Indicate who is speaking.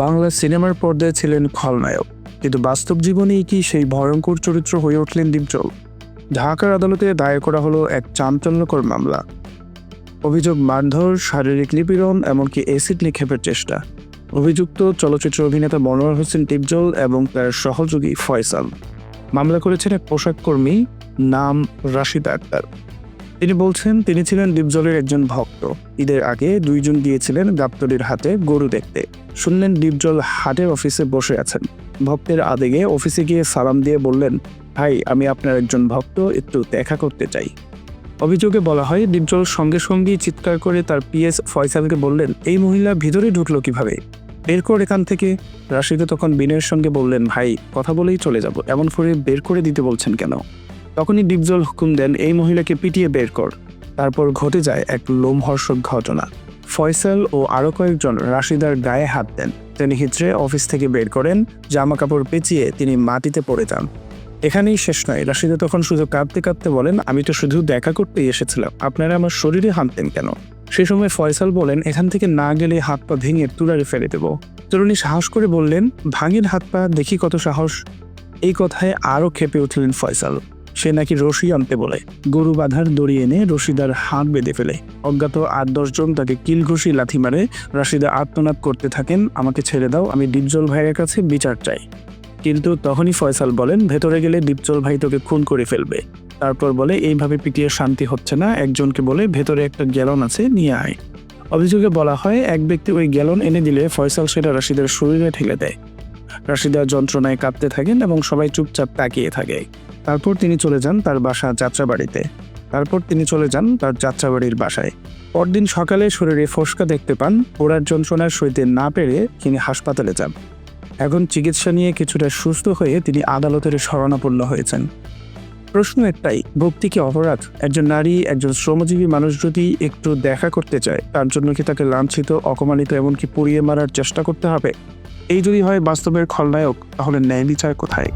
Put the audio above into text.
Speaker 1: বাংলা সিনেমার পর্দায় ছিলেন খলনায়ক, কিন্তু বাস্তব জীবনেই কি সেই ভয়ঙ্কর চরিত্র হয়ে উঠলেন দীপজল? ঢাকার আদালতে দায়ের করা হলো এক চাঞ্চল্যকর মামলা। অভিযোগ মারধর, শারীরিক নিপীড়ন, এমনকি অ্যাসিড নিক্ষেপের চেষ্টা। অভিযুক্ত চলচ্চিত্র অভিনেতা মনোয়ার হোসেন টিপজল এবং তার সহযোগী ফয়সাল। মামলা করেছেন এক পোশাক কর্মী, নাম রাশিদ আক্তার। তিনি বলছেন, তিনি ছিলেন ডিপজলের একজন ভক্ত। ঈদের আগে দুইজন গিয়েছিলেন গাবতলির হাতে গরু দেখতে। শুনলেন ডিপজল হাটের অফিসে বসে আছেন। ভক্তের আবেগে অফিসে গিয়ে সালাম দিয়ে বললেন, ভাই, আমি আপনার একজন ভক্ত, একটু দেখা করতে চাই। অভিযোগে বলা হয় ডিপজল সঙ্গে সঙ্গেই চিৎকার করে তার পিএস ফয়সালকে বললেন, এই মহিলা ভিতরে ঢুকলো কীভাবে? বের কর এখান থেকে রাশিদে তখন বিনয়ের সঙ্গে বললেন, ভাই, কথা বলেই চলে যাব। এমন করে বের করে দিতে বলছেন কেন? তখনই ডিপজল হুকুম দেন, এই মহিলাকে পিটিয়ে বের কর। তারপর ঘটে যায় এক লোমহর্ষক ঘটনা। ফয়সাল ও আরও কয়েকজন রাশিদার গায়ে হাত দেন। তিনি হিজড়ে অফিস থেকে বের করেন জামা কাপড় পেঁচিয়ে তিনি মাটিতে পড়ে যান। এখানেই শেষ নয়। রাশিদা তখন শুধু কাঁদতে কাঁদতে বলেন, আমি তো শুধু দেখা করতেই এসেছিলাম। আপনারা আমার শরীরে হানতেন কেন? সে সময় ফয়সাল বলেন, এখান থেকে না গেলে হাত পা ভেঙে তুলারে ফেলে দেব। তরুণী সাহস করে বললেন, ভাঙের হাত পা, দেখি কত সাহস। এই কথায় আরও খেপে উঠলেন ফয়সাল। সে নাকি রশি আনতে বলে। গরু বাঁধার দড়ি এনে রশিদার হাত বেঁধে ফেলে। অজ্ঞাত আট দশজন তাকে কিলঘুষি লাথি মারে। রাশিদা আত্মনাদ করতে থাকেন, আমাকে ছেড়ে দাও, আমি ডিপজল ভাইয়ের কাছে বিচার চাই। কিন্তু তখনই ফয়সাল বলেন, ভেতরে গেলে ডিপজল ভাই তোকে খুন করে ফেলবে। তারপর বলে, এইভাবে পিটিয়ে শান্তি হচ্ছে না, একজনকে বলে, ভেতরে একটা গ্যালন আছে, নিয়ে আয়। অভিযোগে বলা হয়, এক ব্যক্তি ওই গ্যালন এনে দিলে ফয়সাল সেটা রাশিদের শরীরে ঠেলে দেয়। রাশিদা যন্ত্রণায় কাঁদতে থাকেন এবং সবাই চুপচাপ তাকিয়ে থাকে। তারপর তিনি চলে যান তার বাসা যাত্রাবাড়িতে। তারপর তিনি চলে যান তার যাত্রাবাড়ির বাসায়। পরদিন সকালে শরীরে ফোসকা দেখতে পান, পোড়ার যন্ত্রণার সইতে না পেরে তিনি হাসপাতালে যান। এখন চিকিৎসা নিয়ে কিছুটা সুস্থ হয়ে তিনি আদালতের শরণাপন্ন হয়েছেন। প্রশ্ন একটাই ভক্তি কি অপরাধ? একজন নারী, একজন শ্রমজীবী মানুষ যদি একটু দেখা করতে চায়, তার জন্য কি তাকে লাঞ্ছিত, অপমানিত, এমনকি পুড়িয়ে মারার চেষ্টা করতে হবে? এই যদি হয় বাস্তবের খলনায়ক, তাহলে ন্যায় বিচার কোথায়?